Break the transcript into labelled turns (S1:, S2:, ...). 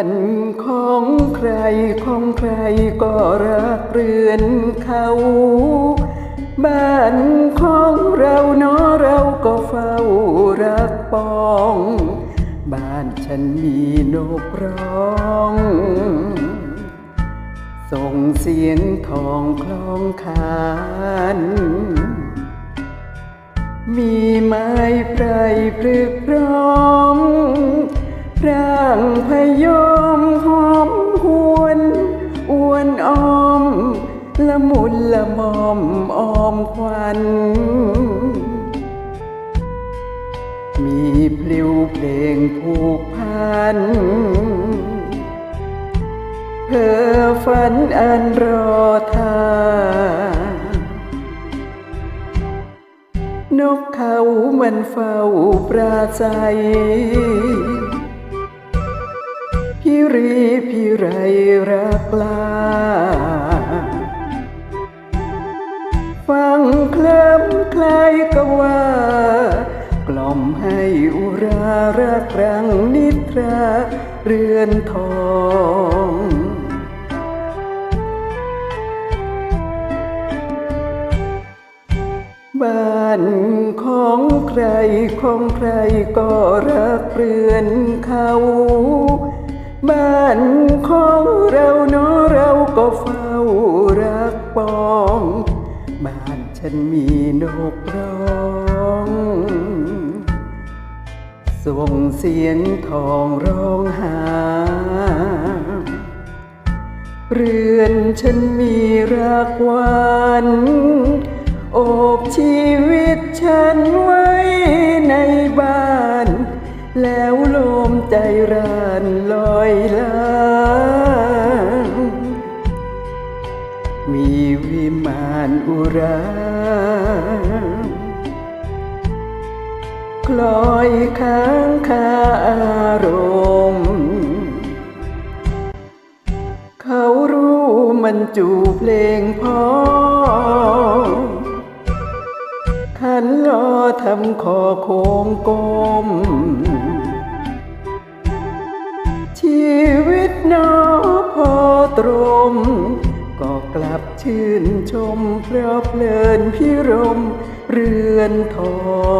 S1: านของใครของใครก็รักเรือนเขา บ้านของเราเนาะเราก็เฝ้ารักปอง บ้านฉันมีนกร้องส่งเสียงทองคล้องคานมีไม้ไพรพรึกร้อม ร่างพยอมหอมหวนอ้วนอ้อม ละมุนละมอมอ้อมควันมีพลิวเพลงผูกพันเพื่อฝันอันรอทานกเขามันเฝ้าปราศัย พี่รีพี่ไรรักลา ฟังเคลิ้มคล้ายก็ว่า กล่อมให้อุรารักรังนิทรา เรือนทองบ้านของใครของใครก็รักเรือนเขา บ้านของเราเนาะเราก็เฝ้ารักปอง บ้านฉันมีนกร้อง ส่งเสียงทองร้องหา เรือนฉันมีรักหวานโอบชีวิตฉันไว้ในบ้าน แล้วลมใจรา อุราคลอยค้างคาอารมณ์ เขารู้มันจูเพลงพ่อขันรอทำคอโค้งกลมชีวิตนอพอตรมก็กลับ ชื่นชมเพลิดเพลินพิรมเรือนทอง